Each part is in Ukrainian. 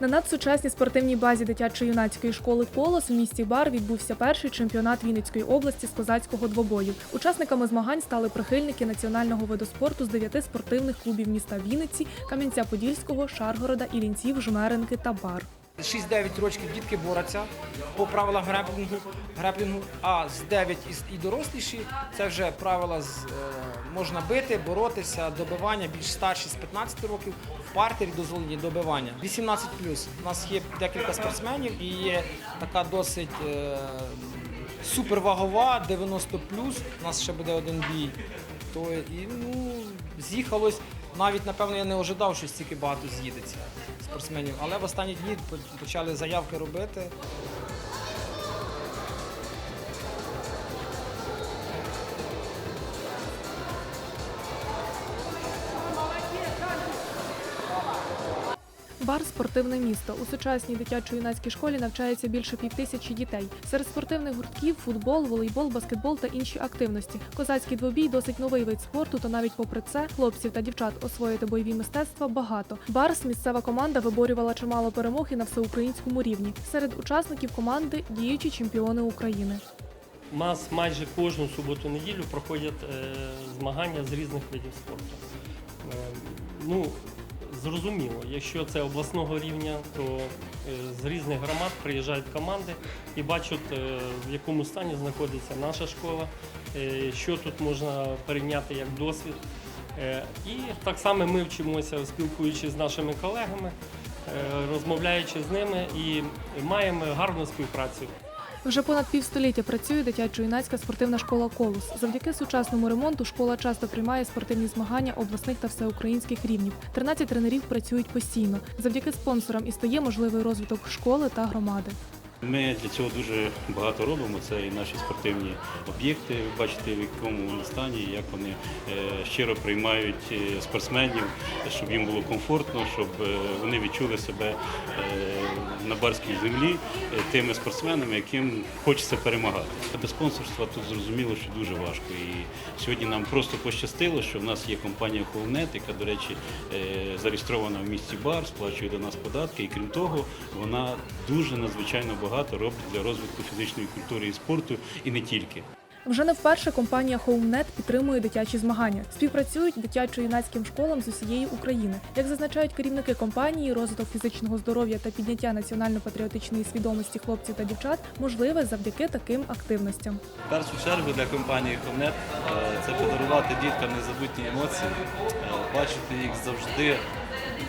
На надсучасній спортивній базі дитячо-юнацької школи Колос в місті Бар відбувся перший чемпіонат Вінницької області з козацького двобою. Учасниками змагань стали прихильники національного виду спорту з дев'яти спортивних клубів міста Вінниці, Кам'янця-Подільського, Шаргорода, Ілінців, Жмеренки та Бар. 6-9 років дітки борються по правилам греплінгу, греплінгу, а з 9 і- і доросліші це вже правила з, е, можна бити, боротися, добивання, більш старші з 15 років, в партері дозволені добивання. 18 У нас є декілька спортсменів і є така досить е, супервагова, 90 У нас ще буде один бій. То і ну, з'їхалось. Навіть напевно я не ожидав, що стільки багато з'їдеться спортсменів. Але в останні дні почали заявки робити. Бар спортивне місто. У сучасній дитячо-юнацькій школі навчається більше півтисячі дітей. Серед спортивних гуртків футбол, волейбол, баскетбол та інші активності. Козацький двобій досить новий вид спорту, та навіть попри це хлопців та дівчат освоїти бойові мистецтва багато. Барс місцева команда виборювала чимало перемог і на всеукраїнському рівні. Серед учасників команди діючі чемпіони України. У нас майже кожну суботу-неділю проходять е, змагання з різних видів спорту. Е, ну, зрозуміло, якщо це обласного рівня, то е, з різних громад приїжджають команди і бачать, е, в якому стані знаходиться наша школа, е, що тут можна перейняти як досвід. І так само ми вчимося, спілкуючись з нашими колегами, розмовляючи з ними і маємо гарну співпрацю. Вже понад півстоліття працює дитячо-юнацька спортивна школа Колос. Завдяки сучасному ремонту школа часто приймає спортивні змагання обласних та всеукраїнських рівнів. 13 тренерів працюють постійно. Завдяки спонсорам і стає можливий розвиток школи та громади. Ми для цього дуже багато робимо. Це і наші спортивні об'єкти. Ви бачите, в якому вони стані, як вони е, щиро приймають е, спортсменів, щоб їм було комфортно, щоб е, вони відчули себе на барській землі тими спортсменами, яким хочеться перемагати. Без спонсорства тут зрозуміло, що дуже важко. І сьогодні нам просто пощастило, що в нас є компанія Холнет, яка, до речі, зареєстрована в місті Бар, сплачує до нас податки, і крім того, вона дуже надзвичайно багато робить для розвитку фізичної культури і спорту, і не тільки. Вже не вперше компанія HomeNet підтримує дитячі змагання. Співпрацюють дитячо-юнацьким школам з усієї України. Як зазначають керівники компанії, розвиток фізичного здоров'я та підняття національно-патріотичної свідомості хлопців та дівчат можливе завдяки таким активностям. В першу чергу для компанії Хомнет це подарувати діткам незабутні емоції, е, бачити їх завжди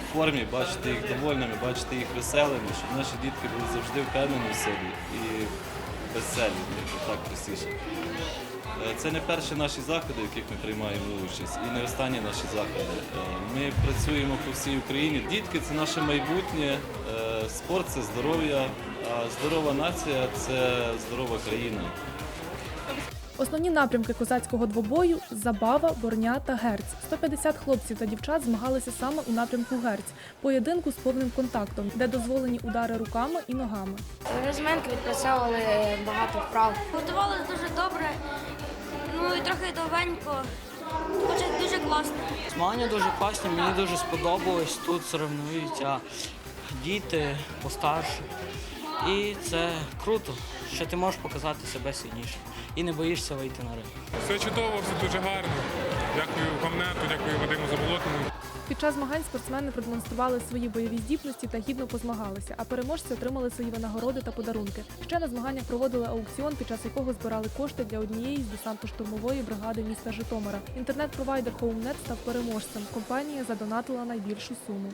в формі, бачити їх довольними, бачити їх веселими, щоб наші дітки були завжди впевнені в собі і веселі, так простіше. Е, Це не перші наші заходи, в яких ми приймаємо участь, і не останні наші заходи. Е, Ми працюємо по всій Україні. Дітки це наше майбутнє, е, спорт це здоров'я, а здорова нація це здорова країна. Основні напрямки козацького двобою забава, борня та герць. 150 хлопців та дівчат змагалися саме у напрямку герць, поєдинку з повним контактом, де дозволені удари руками і ногами. Розминки відпрацьовували багато вправ. Готувалися дуже добре, ну і трохи довенько. Хоча дуже класно. Змагання дуже класні, мені дуже сподобалось. Тут соревнуються діти постарше. І це круто, що ти можеш показати себе сильніше і не боїшся вийти на ринок. Все чудово, все дуже гарно. Дякую Гомнету, дякую Вадиму Заболотному. Під час змагань спортсмени продемонстрували свої бойові здібності та гідно позмагалися, а переможці отримали свої винагороди та подарунки. Ще на змаганнях проводили аукціон, під час якого збирали кошти для однієї з десантно-штурмової бригади міста Житомира. Інтернет-провайдер HomeNet став переможцем. Компанія задонатила найбільшу суму.